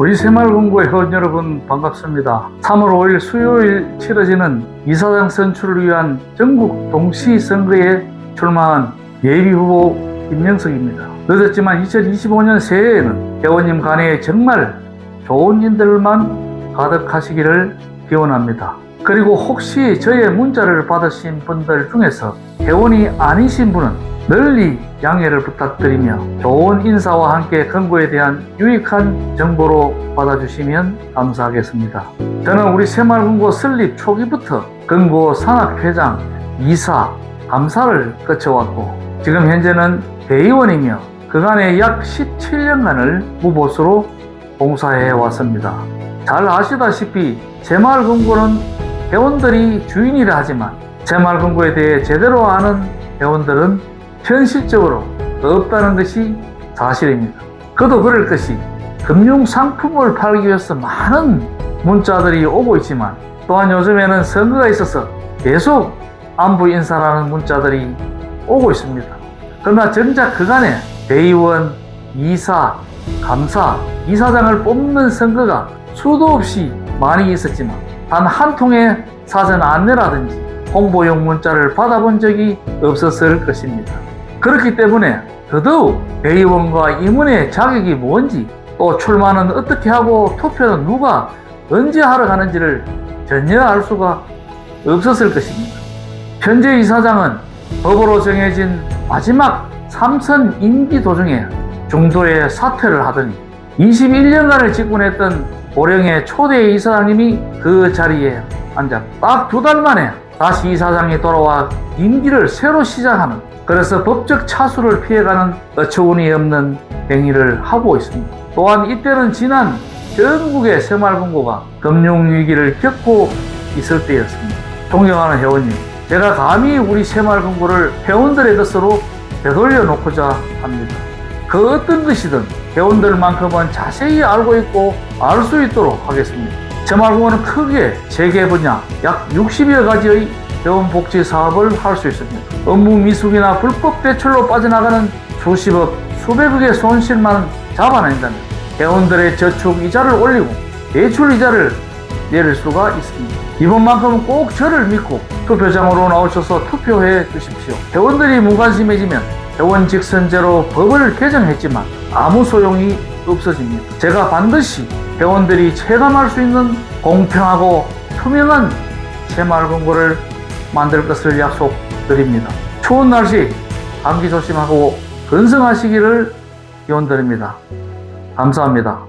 우리 새마을금고 회원 여러분 반갑습니다. 3월 5일 수요일 치러지는 이사장 선출을 위한 전국 동시 선거에 출마한 예비 후보 김명석입니다. 늦었지만 2025년 새해에는 회원님 간에 정말 좋은 일들만 가득하시기를 기원합니다. 그리고 혹시 저의 문자를 받으신 분들 중에서 회원이 아니신 분은 널리 양해를 부탁드리며 좋은 인사와 함께 금고에 대한 유익한 정보로 받아주시면 감사하겠습니다. 저는 우리 새마을금고 설립 초기부터 금고 산악회장, 이사, 감사를 거쳐왔고 지금 현재는 대의원이며 그간의 약 17년간을 무보수로 봉사해 왔습니다. 잘 아시다시피 새마을금고는 회원들이 주인이라 하지만 새마을금고에 대해 제대로 아는 회원들은 현실적으로 없다는 것이 사실입니다. 그도 그럴 것이 금융 상품을 팔기 위해서 많은 문자들이 오고 있지만 또한 요즘에는 선거가 있어서 계속 안부 인사라는 문자들이 오고 있습니다. 그러나 정작 그간에 대의원, 이사, 감사, 이사장을 뽑는 선거가 수도 없이 많이 있었지만 단 한 통의 사전 안내라든지 홍보용 문자를 받아본 적이 없었을 것입니다. 그렇기 때문에 더더욱 대의원과 임원의 자격이 뭔지 또 출마는 어떻게 하고 투표는 누가 언제 하러 가는지를 전혀 알 수가 없었을 것입니다. 현재 이사장은 법으로 정해진 마지막 삼선 임기 도중에 중도에 사퇴를 하더니 21년간을 직분했던 고령의 초대 이사장님이 그 자리에 앉아 딱 두 달 만에 다시 이사장이 돌아와 임기를 새로 시작하는 그래서 법적 차수를 피해가는 어처구니 없는 행위를 하고 있습니다. 또한 이때는 지난 전국의 새마을금고가 금융위기를 겪고 있을 때였습니다. 존경하는 회원님, 제가 감히 우리 새마을금고를 회원들의 것으로 되돌려 놓고자 합니다. 그 어떤 것이든 회원들만큼은 자세히 알고 있고 알 수 있도록 하겠습니다. 새마을금고는 크게 세개 분야 약 60여 가지의 회원 복지 사업을 할 수 있습니다. 업무 미숙이나 불법 대출로 빠져나가는 수십억, 수백억의 손실만 잡아낸다면 회원들의 저축 이자를 올리고 대출 이자를 내릴 수가 있습니다. 이번만큼은 꼭 저를 믿고 투표장으로 나오셔서 투표해 주십시오. 회원들이 무관심해지면 회원 직선제로 법을 개정했지만 아무 소용이 없어집니다. 제가 반드시 회원들이 체감할 수 있는 공평하고 투명한 새마을금고를 만들 것을 약속드립니다. 추운 날씨 감기 조심하고 건승하시기를 기원드립니다. 감사합니다.